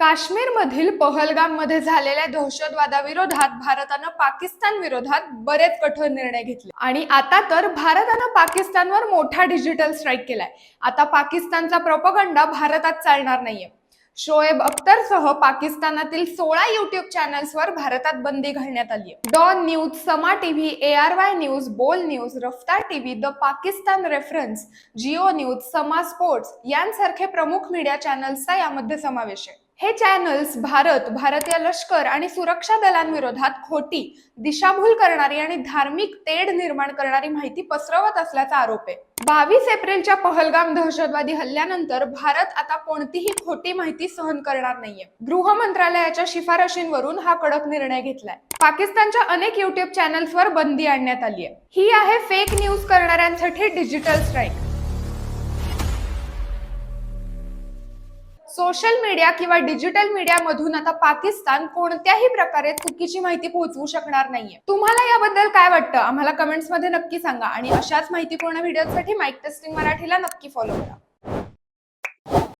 काश्मीरमधील पहलगाममध्ये झालेल्या दहशतवादाविरोधात भारतानं पाकिस्तान विरोधात बरेच कठोर निर्णय घेतले. आणि आता तर भारतानं पाकिस्तानवर मोठा डिजिटल स्ट्राईक केलाय. आता पाकिस्तानचा प्रोपगंडा भारतात चालणार नाहीये. शोएब अख्तरसह पाकिस्तानातील सोळा युट्यूब चॅनल्सवर भारतात बंदी घालण्यात आली आहे Dawn news Samaa TV A R Y news Bol news Raftaar TV the Pakistan reference Geo news Samaa sports यांसारखे प्रमुख मीडिया चॅनल्सचा यामध्ये समावेश आहे. हे चॅनल्स भारत भारतीय लष्कर आणि सुरक्षा दलांविरोधात खोटी दिशाभूल करणारी आणि धार्मिक तेढ निर्माण करणारी माहिती पसरवत असल्याचा आरोप आहे. बावीस एप्रिलच्या पहलगाम दहशतवादी हल्ल्यानंतर भारत आता कोणतीही खोटी माहिती सहन करणार नाहीये. गृह मंत्रालयाच्या शिफारशींवरून हा कडक निर्णय घेतलाय. पाकिस्तानच्या अनेक युट्यूब चॅनल्सवर बंदी आणण्यात आली आहे ही आहे फेक न्यूज करणाऱ्यांसाठी डिजिटल स्ट्राईक सोशल मीडिया किंवा डिजिटल मीडियामधून आता पाकिस्तान कोणत्याही प्रकारे चुकीची माहिती पोहोचवू शकणार नाहीये. तुम्हाला याबद्दल काय वाटतं? आम्हाला कमेंट्समध्ये नक्की सांगा आणि अशाच माहितीपूर्ण व्हिडिओसाठी माईक टेस्टिंग मराठीला नक्की फॉलो करा.